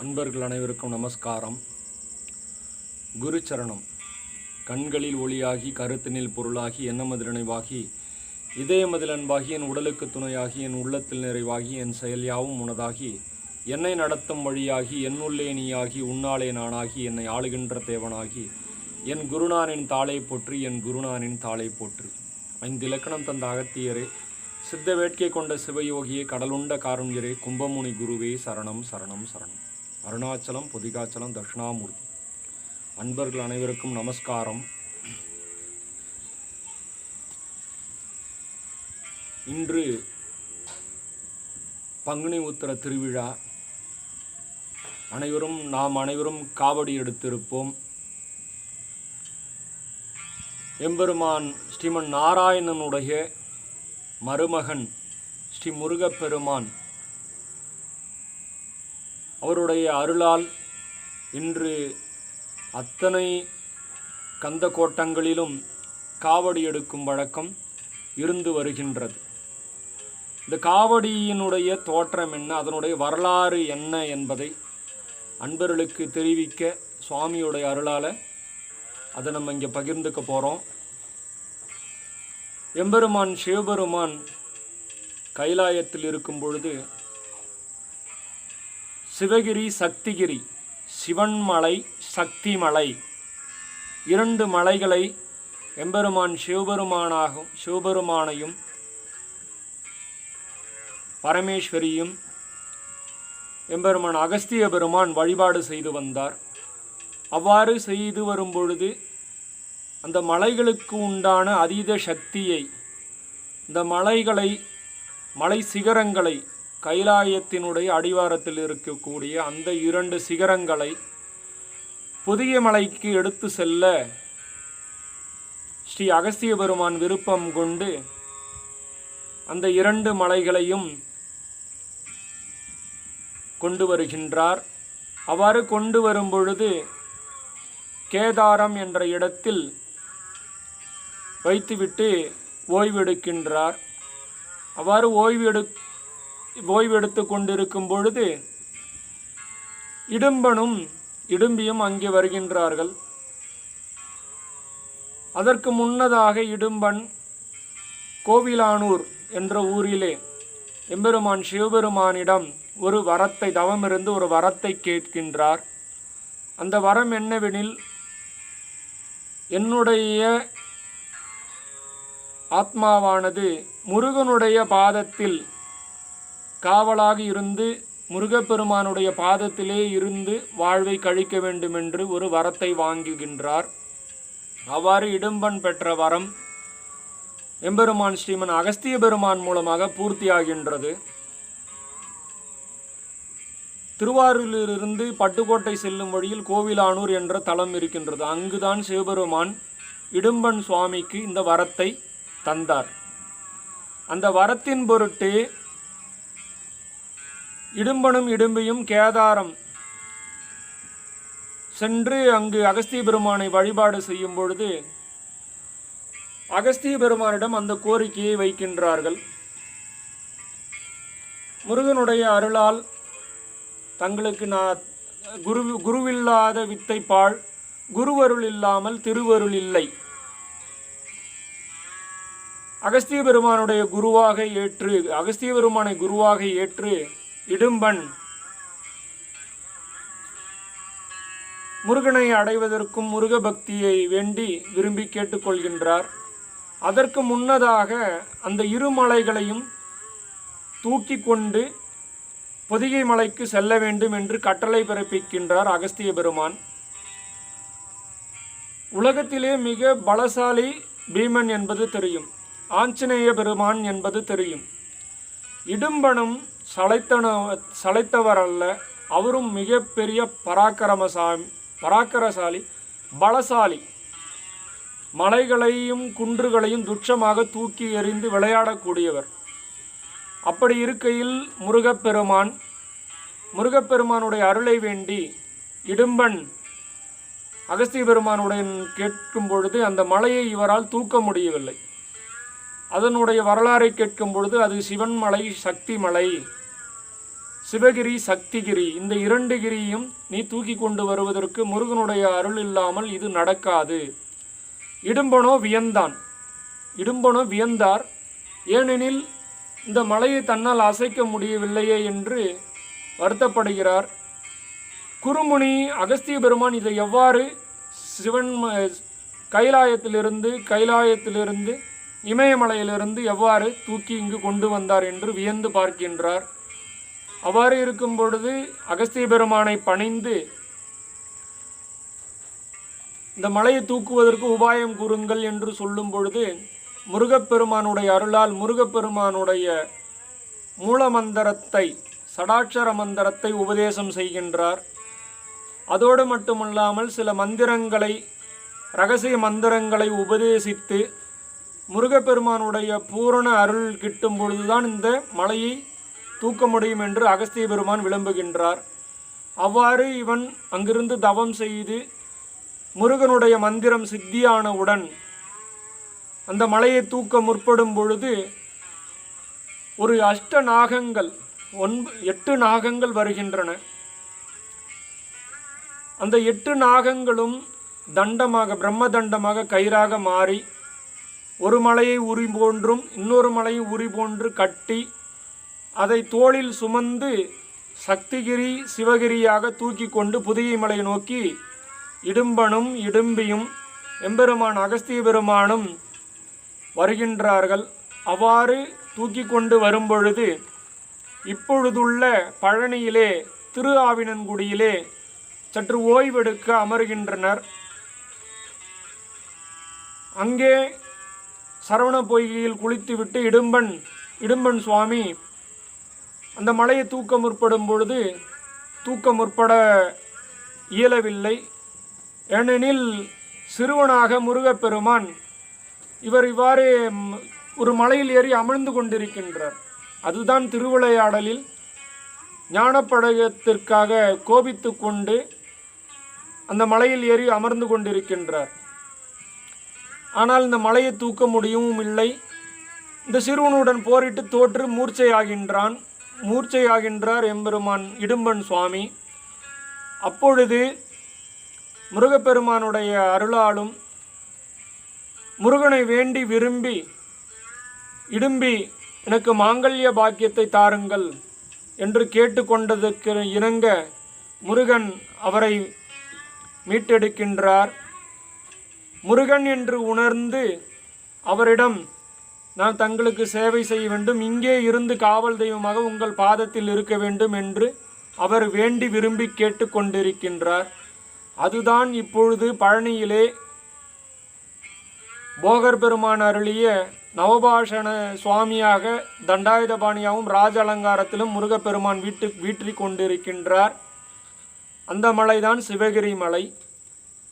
அன்பர்கள் அனைவருக்கும் நமஸ்காரம். குருச்சரணம். கண்களில் ஒளியாகி கருத்தினில் பொருளாகி எண்ணமது நினைவாகி இதயமதில் அன்பாகி என் உடலுக்கு துணையாகி என் உள்ளத்தில் நிறைவாகி என் செயல் யாவும் உனதாகி என்னை நடத்தும் வழியாகி என்னுள்ளே நீயாகி உன்னாலே நானாகி என்னை ஆளுகின்ற தேவனாகி என் குருநானின் தாளை போற்றி என் குருநானின் தாளை போற்றி. ஐந்து இலக்கணம் தந்த அகத்தியரே சித்த வேட்கை கொண்ட சிவயோகியே கடலுண்ட காருண்யரே கும்பமுனி குருவே சரணம் சரணம் சரணம். அருணாச்சலம் பொதிகாச்சலம் தட்சிணாமூர்த்தி. அன்பர்கள் அனைவருக்கும் நமஸ்காரம். இன்று பங்குனி உத்தர திருவிழா. அனைவரும் நாம் அனைவரும் காவடி எடுத்திருப்போம். எம்பெருமான் ஸ்ரீமன் நாராயணனுடைய மருமகன் ஸ்ரீ முருகப்பெருமான் அவருடைய அருளால் இன்று அத்தனை கந்த கோட்டங்களிலும் காவடி எடுக்கும் வழக்கம் இருந்து வருகின்றது. இந்த காவடியினுடைய தோற்றம் என்ன? அதனுடைய வரலாறு என்ன என்பதை அன்பர்களுக்கு தெரிவிக்க சுவாமியுடைய அருளால் அதை நம்ம இங்கே பகிர்ந்துக்க போகிறோம் எம்பெருமான் சிவபெருமான் கைலாயத்தில் இருக்கும் பொழுது சிவகிரி சக்திகிரி சிவன்மலை சக்தி மலை இரண்டு மலைகளை எம்பெருமான் சிவபெருமானாகும் சிவபெருமானையும் பரமேஸ்வரியும் எம்பெருமான் அகஸ்திய பெருமான் வழிபாடு செய்து வந்தார். அவ்வாறு செய்து வரும் பொழுது அந்த மலைகளுக்கு உண்டான அதீத சக்தியை இந்த மலைகளை மலை சிகரங்களை கைலாயத்தினுடைய அடிவாரத்தில் இருக்கக்கூடிய அந்த இரண்டு சிகரங்களை புதிய மலைக்கு எடுத்து செல்ல ஸ்ரீ அகஸ்திய பெருமான் விருப்பம் கொண்டு அந்த இரண்டு மலைகளையும் கொண்டு வருகின்றார். அவ்வாறு கொண்டு வரும் பொழுது கேதாரம் என்ற இடத்தில் வைத்துவிட்டு ஓய்வெடுக்கின்றார். அவ்வாறு ஓய்வெடு ஓய்வெடுத்து கொண்டிருக்கும் பொழுது இடும்பனும் இடும்பியும் அங்கே வருகின்றார்கள். அதற்கு முன்னதாக இடும்பன் கோவிலானூர் என்ற ஊரிலே எம்பெருமான் சிவபெருமானிடம் ஒரு வரத்தை தவமிருந்து ஒரு வரத்தை கேட்கின்றார். அந்த வரம் என்னவெனில் என்னுடைய ஆத்மாவானது முருகனுடைய பாதத்தில் காவலாக இருந்து முருகப்பெருமானுடைய பாதத்திலே இருந்து வாழ்வை கழிக்க வேண்டுமென்று ஒரு வரத்தை வாங்குகின்றார். அவ்வாறு இடும்பன் பெற்ற வரம் எம்பெருமான் ஸ்ரீமன் அகஸ்திய பெருமான் மூலமாக பூர்த்தியாகின்றது. திருவாரூரிலிருந்து பட்டுக்கோட்டை செல்லும் வழியில் கோவிலானூர் என்ற தலம் இருக்கின்றது. அங்குதான் சிவபெருமான் இடும்பன் சுவாமிக்கு இந்த வரத்தை தந்தார். அந்த வரத்தின் பொருட்டு இடும்பனும் இடும்பியும் கேதாரம். சென்று அங்கு அகஸ்திய பெருமானை வழிபாடு செய்யும் பொழுது அகஸ்திய பெருமானிடம் அந்த கோரிக்கையை வைக்கின்றார்கள். முருகனுடைய அருளால் தங்களுக்கு நான் குரு குருவில்லாத வித்தை பாழ் குருவருள் இல்லாமல் திருவருள் இல்லை. அகஸ்திய பெருமானுடைய குருவாக ஏற்று அகஸ்திய பெருமானை குருவாக ஏற்று இடும்பன். முருகனை அடைவதற்கும் முருக பக்தியை வேண்டி விரும்பி கேட்டுக்கொள்கின்றார். அதற்கு முன்னதாக அந்த இரு மலைகளையும் தூக்கி கொண்டு பொதிகை மலைக்கு செல்ல வேண்டும் என்று கட்டளை பிறப்பிக்கின்றார் அகஸ்திய பெருமான். உலகத்திலே மிக பலசாலி பீமன் என்பது தெரியும். ஆஞ்சநேய பெருமான் என்பது தெரியும். இடும்பனும் சளைத்தன சளைத்தவர் அல்ல அவரும் மிகப்பெரிய பராக்கிரமசாமி பராக்கிரசாலி பலசாலி. மலைகளையும் குன்றுகளையும் துச்சமாக தூக்கி எறிந்து விளையாடக்கூடியவர். அப்படி இருக்கையில் முருகப்பெருமான் முருகப்பெருமானுடைய அருளை வேண்டி இடும்பன் அகஸ்திய பெருமானுடன் கேட்கும் பொழுது அந்த மலையை இவரால் தூக்க முடியவில்லை. அதனுடைய வரலாறை கேட்கும் பொழுது அது சிவன் மலை சக்தி மலை சிவகிரி சக்திகிரி இந்த இரண்டு கிரியும் நீ தூக்கி கொண்டு வருவதற்கு முருகனுடைய அருள் இல்லாமல் இது நடக்காது. இடும்பனோ வியந்தான். இடும்பனோ வியந்தார். ஏனெனில் இந்த மலையை தன்னால் அசைக்க முடியவில்லையே என்று வருத்தப்படுகிறார். குருமுனி அகஸ்திய பெருமான் இதை எவ்வாறு சிவன் ம- கைலாயத்திலிருந்து கைலாயத்திலிருந்து இமயமலையிலிருந்து எவ்வாறு தூக்கி இங்கு கொண்டு வந்தார் என்று வியந்து பார்க்கின்றார். அவ்வாறு இருக்கும் பொழுது அகஸ்திய பெருமானை பணிந்து இந்த மலையை தூக்குவதற்கு உபாயம் கூறுங்கள் என்று சொல்லும் பொழுது முருகப்பெருமானுடைய அருளால் முருகப்பெருமானுடைய மூலமந்திரத்தை சடாட்சர மந்திரத்தை உபதேசம் செய்கின்றார். அதோடு மட்டுமல்லாமல் சில மந்திரங்களை ரகசிய மந்திரங்களை உபதேசித்து முருகப்பெருமானுடைய பூரண அருள் கிட்டும் பொழுதுதான் இந்த மலையை தூக்க முடியும் என்று அகஸ்திய பெருமான் விளம்புகின்றார். அவ்வாறு இவன் அங்கிருந்து தவம் செய்து முருகனுடைய மந்திரம் சித்தியானவுடன் அந்த மலையை தூக்க முற்படும் பொழுது ஒரு அஷ்ட நாகங்கள் ஒன்ப எட்டு நாகங்கள் வருகின்றன. அந்த எட்டு நாகங்களும் தண்டமாக பிரம்ம தண்டமாக கயிறாக மாறி ஒரு மலையை உரி போன்றும் இன்னொரு மலையை உரி போன்று கட்டி அதை தோளில் சுமந்து சக்திகிரி சிவகிரியாக தூக்கி கொண்டு புதிய மலை நோக்கி இடும்பனும் இடும்பியும் எம்பெருமான் அகஸ்திய பெருமானும் வருகின்றார்கள். அவ்வாறு தூக்கி கொண்டு வரும்பொழுது இப்பொழுதுள்ள பழனியிலே திரு ஆவினன்குடியிலே சற்று ஓய்வெடுக்க அமர்கின்றனர். அங்கே சரவண பொய்கையில் குளித்துவிட்டு இடும்பன் இடும்பன் சுவாமி அந்த மலையை தூக்க முற்படும் பொழுது தூக்க முற்பட இயலவில்லை. ஏனெனில் சிறுவனாக முருகப்பெருமான் இவர் இவ்வாறு ஒரு மலையில் ஏறி அமர்ந்து கொண்டிருக்கின்றார். அதுதான் திருவிளையாடலில் ஞானப்படகத்திற்காக கோபித்து கொண்டு அந்த மலையில் ஏறி அமர்ந்து கொண்டிருக்கின்றார். ஆனால் இந்த மலையை தூக்க முடியவும் இல்லை. இந்த சிறுவனுடன் போரிட்டு தோற்று மூர்ச்சையாகின்றான். மூர்ச்சையாகின்றார் எம்பெருமான் இடும்பன் சுவாமி. அப்பொழுது முருகப்பெருமானுடைய அருளாலும் முருகனை வேண்டி விரும்பி இடும்பி எனக்கு மாங்கல்ய பாக்கியத்தை தாருங்கள் என்று கேட்டுக்கொண்டதற்கு இணங்க முருகன் அவரை மீட்டெடுக்கின்றார். முருகன் என்று உணர்ந்து அவரிடம் நான் தங்களுக்கு சேவை செய்ய வேண்டும். இங்கே இருந்து காவல் தெய்வமாக உங்கள் பாதத்தில் இருக்க வேண்டும் என்று அவர் வேண்டி விரும்பி கேட்டுக்கொண்டிருக்கின்றார். அதுதான் இப்பொழுது பழனியிலே போகர் பெருமான் அருளிய நவபாஷண சுவாமியாக தண்டாயுதபாணியாகவும் ராஜ அலங்காரத்திலும் முருகப்பெருமான் வீட்டு வீற்றி கொண்டிருக்கின்றார். அந்த மலைதான் சிவகிரி மலை.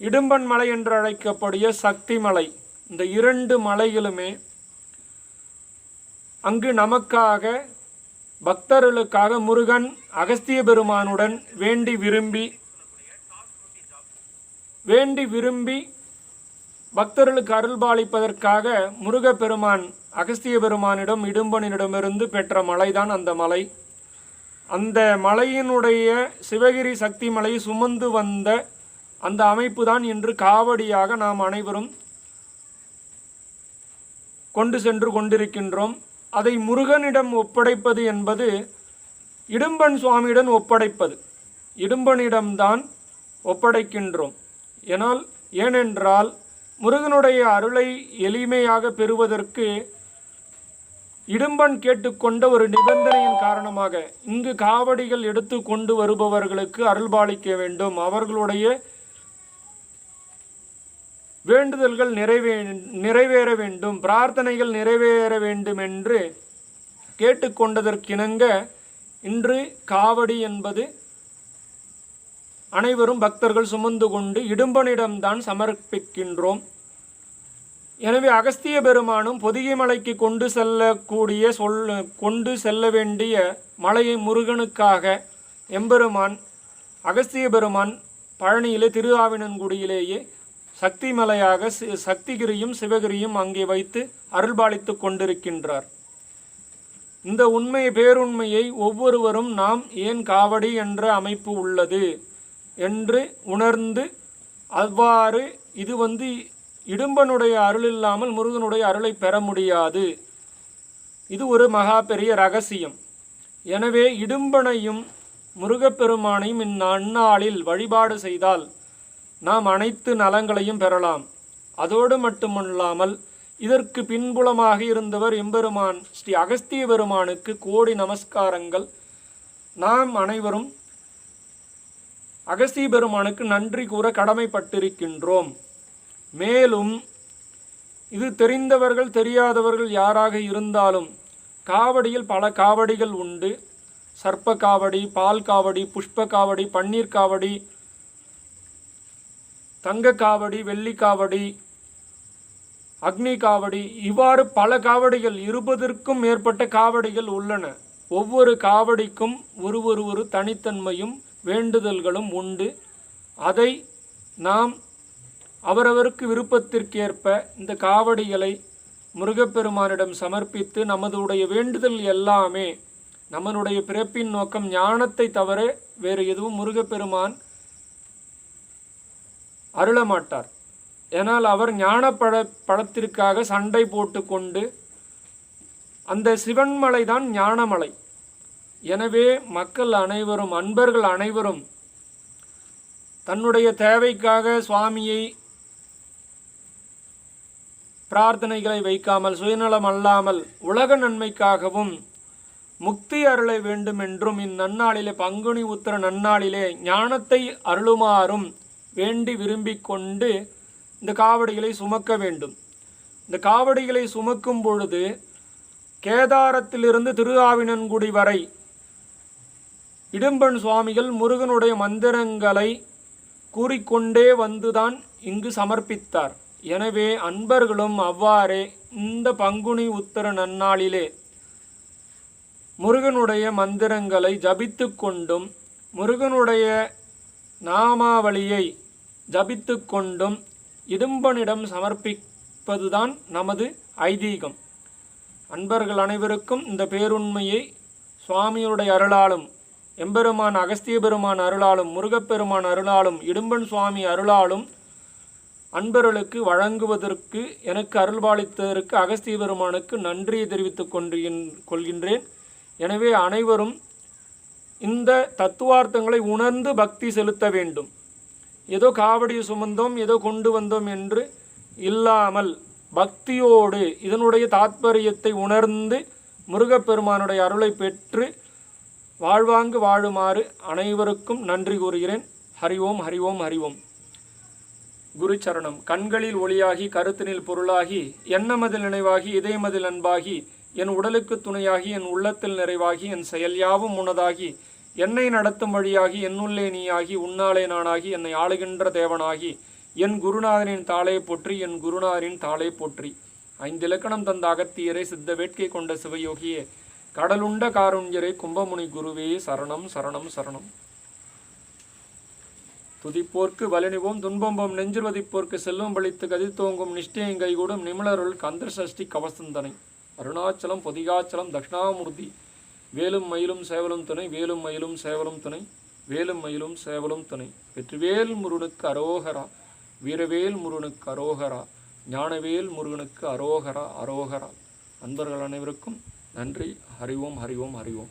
இடும்பன் மலை என்று அழைக்கக்கூடிய சக்தி மலை. இந்த இரண்டு மலைகளுமே அங்கு நமக்காக பக்தர்களுக்காக முருகன் அகஸ்திய பெருமானுடன் வேண்டி விரும்பி வேண்டி விரும்பி பக்தர்களுக்கு அருள்பாலிப்பதற்காக முருகப்பெருமான் அகஸ்திய பெருமானிடம் இடும்பனிடமிருந்து பெற்ற மலைதான் அந்த மலை. அந்த மலையினுடைய சிவகிரி சக்தி மலையை சுமந்து வந்த அந்த அமைப்பு தான் இன்று காவடியாக நாம் அனைவரும் கொண்டு சென்று கொண்டிருக்கின்றோம். அதை முருகனிடம் ஒப்படைப்பது என்பது இடும்பன் சுவாமியிடம் ஒப்படைப்பது. இடும்பனிடம்தான் ஒப்படைக்கின்றோம். ஏனால் ஏனென்றால் முருகனுடைய அருளை எளிமையாக பெறுவதற்கு இடும்பன் கேட்டுக்கொண்ட ஒரு நிபந்தனையின் காரணமாக இங்கு காவடிகள் எடுத்து கொண்டு வருபவர்களுக்கு அருள்பாலிக்க வேண்டும். அவர்களுடைய வேண்டுதல்கள் நிறைவே நிறைவேற வேண்டும் பிரார்த்தனைகள் நிறைவேற வேண்டும் என்று கேட்டுக்கொண்டதற்கிணங்க இன்று காவடி என்பது அனைவரும் பக்தர்கள் சுமந்து கொண்டு இடும்பனிடம்தான் சமர்ப்பிக்கின்றோம். எனவே அகஸ்திய பெருமானும் பொதிகை மலைக்கு கொண்டு செல்லக்கூடிய சொல் கொண்டு செல்ல வேண்டிய மலையை முருகனுக்காக எம்பெருமான் அகஸ்திய பெருமான் பழனியிலே திருஆவினன்குடியிலேயே சக்தி மலையாக சி- சக்திகிரியும் சிவகிரியும் அங்கே வைத்து அருள்பாலித்து கொண்டிருக்கின்றார். இந்த உண்மை பேருண்மையை ஒவ்வொருவரும் நாம் ஏன் காவடி என்ற அமைப்பு உள்ளது என்று உணர்ந்து அவ்வாறு இது வந்து இடும்பனுடைய அருள் இல்லாமல் முருகனுடைய அருளை பெற முடியாது. இது ஒரு மகா பெரிய ரகசியம். எனவே இடும்பனையும் முருகப்பெருமானையும் இந்நாளில் வழிபாடு செய்தால் நாம் அனைத்து நலங்களையும் பெறலாம். அதோடு மட்டுமல்லாமல் இதற்கு பின்புலமாக இருந்தவர் எம்பெருமான் ஸ்ரீ அகஸ்திய பெருமானுக்கு கோடி நமஸ்காரங்கள். நாம் அனைவரும் அகஸ்திய பெருமானுக்கு நன்றி கூற கடமைப்பட்டிருக்கின்றோம். மேலும் இது தெரிந்தவர்கள் தெரியாதவர்கள் யாராக இருந்தாலும் காவடியில் பல காவடிகள் உண்டு. சர்ப்ப காவடி பால் காவடி புஷ்ப காவடி பன்னீர் காவடி தங்க காவடி வெள்ளி காவடி அக்னி காவடி இவ்வாறு பல காவடிகள் இருபதற்கும் மேற்பட்ட காவடிகள் உள்ளன. ஒவ்வொரு காவடிக்கும் ஒரு ஒரு ஒரு தனித்தன்மையும் வேண்டுதல்களும் உண்டு. அதை நாம் அவரவருக்கு விருப்பத்திற்கேற்ப இந்த காவடிகளை முருகப்பெருமானிடம் சமர்ப்பித்து நமதுடைய வேண்டுதல் எல்லாமே நம்மளுடைய பிறப்பின் நோக்கம் ஞானத்தை தவிர வேறு எதுவும் முருகப்பெருமான் அருளமாட்டார். ஏனால் அவர் ஞானப்பட படத்திற்காக சண்டை போட்டுக்கொண்டு அந்த சிவன்மலை தான் ஞானமலை. எனவே மக்கள் அனைவரும் அன்பர்கள் அனைவரும் தன்னுடைய தேவைக்காக சுவாமியை பிரார்த்தனைகளை வைக்காமல் சுயநலம் அல்லாமல் உலக நன்மைக்காகவும் முக்தி அருளை வேண்டும் என்றும் இந்நன்னாளிலே பங்குனி உத்தர நன்னாளிலே ஞானத்தை அருளுமாறும் வேண்டி விரும்பி கொண்டு இந்த காவடிகளை சுமக்க வேண்டும். இந்த காவடிகளை சுமக்கும் பொழுது கேதாரத்திலிருந்து திருஆவினன்குடி வரை இடும்பன் சுவாமிகள் முருகனுடைய மந்திரங்களை கூறிக்கொண்டே வந்துதான் இங்கு சமர்ப்பித்தார். எனவே அன்பர்களும் அவ்வாறே இந்த பங்குனி உத்தர நன்னாளிலே முருகனுடைய மந்திரங்களை ஜபித்து கொண்டும் முருகனுடைய நாமாவளியை ஜபித்து கொண்டும் இடும்பனிடம் சமர்ப்பிப்பதுதான் நமது ஐதீகம். அன்பர்கள் அனைவருக்கும் இந்த பேருண்மையை சுவாமியுடைய அருளாலும் எம்பெருமான் அகஸ்திய பெருமான் அருளாலும் முருகப்பெருமான் அருளாலும் இடும்பன் சுவாமி அருளாலும் அன்பர்களுக்கு வழங்குவதற்கு எனக்கு அருள்பாலித்ததற்கு அகஸ்திய பெருமானுக்கு நன்றியை தெரிவித்துக் கொண்டு கொள்கின்றேன். எனவே அனைவரும் இந்த தத்துவார்த்தங்களை உணர்ந்து பக்தி செலுத்த வேண்டும். ஏதோ காவடி சுமந்தோம் ஏதோ கொண்டு வந்தோம் என்று இல்லாமல் பக்தியோடு இதனுடைய தாத்பரியத்தை உணர்ந்து முருகப்பெருமானுடைய அருளை பெற்று வாழ்வாங்கு வாழுமாறு அனைவருக்கும் நன்றி கூறுகிறேன். ஹரி ஓம் ஹரி ஓம் குருச்சரணம். கண்களில் ஒளியாகி கருத்தினில் பொருளாகி எண்ணமதில் நினைவாகி இதயமதில் அன்பாகி என் உடலுக்கு துணையாகி என் உள்ளத்தில் நிறைவாகி என் செயல் யாவும் உனதாகி என்னை நடத்தும் வழியாகி என்னுள்ளே நீயாகி உன்னாலே நானாகி என்னை ஆளுகின்ற தேவனாகி என் குருநாதனின் தாளை போற்றி என் குருநாதனின் தாளை போற்றி. ஐந்து இலக்கணம் தந்த அகத்தியரை சித்த வேட்கை கொண்ட சிவயோகியே கடலுண்ட காருண்யரை கும்பமுனி குருவே சரணம் சரணம் சரணம். துதிப்போர்க்கு வலினிவோம் துன்பம்பம் நெஞ்சிர்வதிப்போர்க்கு செல்வம் பழித்து கதித்தோங்கும் நிஷ்டயம் கைகூடும் நிமலருள் கந்தர் சஷ்டி கவசந்தனை. அருணாச்சலம் பொதிகாச்சலம் தட்சிணாமூர்த்தி வேலும் மயிலும் சேவலும் துணை வேலும் மயிலும் சேவலும் துணை வேலும் மயிலும் சேவலும் துணை. வெற்றிவேல் முருகனுக்கு அரோகரா வீரவேல் முருகனுக்கு அரோகரா ஞானவேல் முருகனுக்கு அரோகரா அரோகரா. அன்பர்கள் அனைவருக்கும் நன்றி. அறிவோம் அறிவோம் அறிவோம்